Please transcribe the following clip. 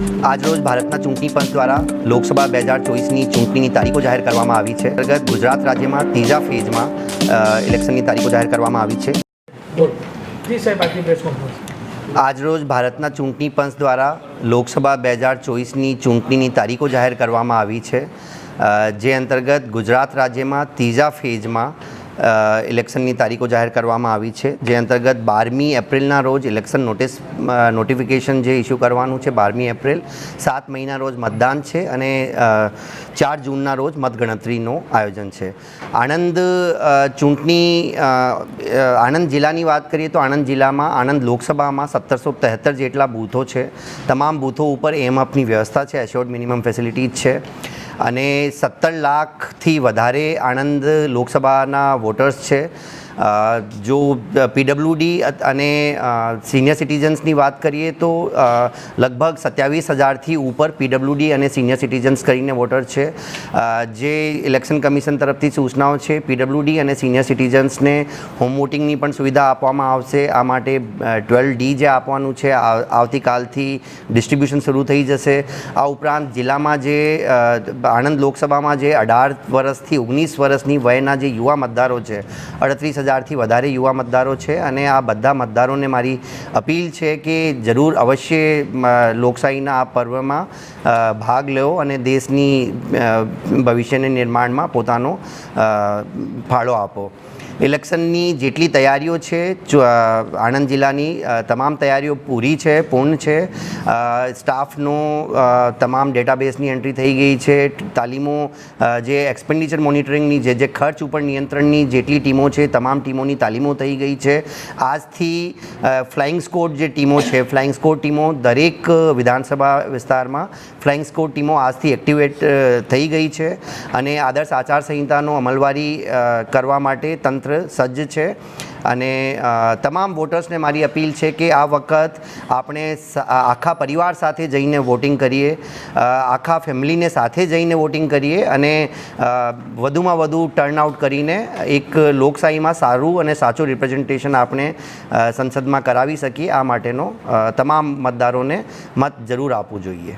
આજરોજ ભારતના ચૂંટણી પંચ દ્વારા લોકસભા બે હજાર ચોવીસની ચૂંટણીની તારીખો જાહેર કરવામાં આવી છે. અંતર્ગત ગુજરાત રાજ્યમાં ત્રીજા ફેઝમાં ઇલેક્શનની તારીખો જાહેર કરવામાં આવી છે. આજરોજ ભારતના ચૂંટણી પંચ દ્વારા લોકસભા બે હજાર ચોવીસની ચૂંટણીની તારીખો જાહેર કરવામાં આવી છે. જે અંતર્ગત ગુજરાત રાજ્યમાં ત્રીજા ફેઝમાં ઇલેક્શનની તારીખો જાહેર કરવામાં આવી છે. જે અંતર્ગત બારમી એપ્રિલના રોજ ઇલેક્શન નોટિસ નોટિફિકેશન જે ઇસ્યુ કરવાનું છે બારમી એપ્રિલ, સાત મહિના રોજ મતદાન છે અને ચાર જૂનના રોજ મતગણતરીનું આયોજન છે. આણંદ ચૂંટણી આણંદ જિલ્લાની વાત કરીએ તો આણંદ જિલ્લામાં, આણંદ લોકસભામાં સત્તરસો તેહત્તર જેટલા બૂથો છે. તમામ બૂથો ઉપર એમઅપની વ્યવસ્થા છે, એશ્યોર્ડ મિનિમમ ફેસિલિટીઝ છે. અને સત્તર લાખથી વધારે આણંદ લોકસભાના વોટર્સ છે. જો પીડબ્લ્યુડી અને સિનિયર સિટીઝન્સની વાત કરીએ તો લગભગ સત્યાવીસ હજારથી ઉપર પીડબ્લ્યુડી અને સિનિયર સિટીઝન્સ કરીને વોટર છે. જે ઇલેક્શન કમિશન તરફથી સૂચનાઓ છે, પીડબ્લ્યુડી અને સિનિયર સિટીઝન્સને હોમ વોટિંગની પણ સુવિધા આપવામાં આવશે. આ માટે ટ્વેલ્વ ડી જે આપવાનું છે આવતીકાલથી ડિસ્ટ્રીબ્યુશન શરૂ થઈ જશે. આ ઉપરાંત જિલ્લામાં જે આણંદ લોકસભામાં જે અઢાર વર્ષથી ઓગણીસ વર્ષની વયના જે યુવા મતદારો છે, અડત્રીસ હજારથી વધારે યુવા મતદારો છે અને આ બધા મતદારોને મારી અપીલ છે કે જરૂર અવશ્ય લોકશાહીના આ પર્વમાં ભાગ લો અને દેશની ભવિષ્યને નિર્માણમાં પોતાનો ફાળો આપો. ઇલેક્શનની જેટલી તૈયારીઓ છે આણંદ જિલ્લાની તમામ તૈયારીઓ પૂરી છે, પૂર્ણ છે. સ્ટાફનો તમામ ડેટાબેઝની એન્ટ્રી થઈ ગઈ છે. તાલીમો જે એક્સપેન્ડિચર મોનિટરિંગની, જે જે ખર્ચ ઉપર નિયંત્રણની જેટલી ટીમો છે, તમામ ટીમોની તાલીમો થઈ ગઈ છે. આજથી ફ્લાઇંગ સ્કોડ જે ટીમો છે ફ્લાઇંગ સ્કોડ ટીમો દરેક વિધાનસભા વિસ્તારમાં ફ્લાઇંગ સ્કોડ ટીમો આજથી એક્ટિવેટ થઈ ગઈ છે અને આદર્શ આચારસંહિતાનો અમલવારી કરવા માટે તંત્ર સજ્જ છે. અને તમામ વોટર્સને મારી અપીલ છે કે આ વખત આપણે આખા પરિવાર સાથે જઈને વોટિંગ કરીએ આખા ફેમિલીને સાથે જઈને વોટિંગ કરીએ અને વધુમાં વધુ ટર્નઆઉટ કરીને એક લોકશાહીમાં સારું અને સાચું રિપ્રેઝન્ટેશન આપણે સંસદમાં કરાવી શકીએ. આ માટેનો તમામ મતદારોને મત જરૂર આપવું જોઈએ.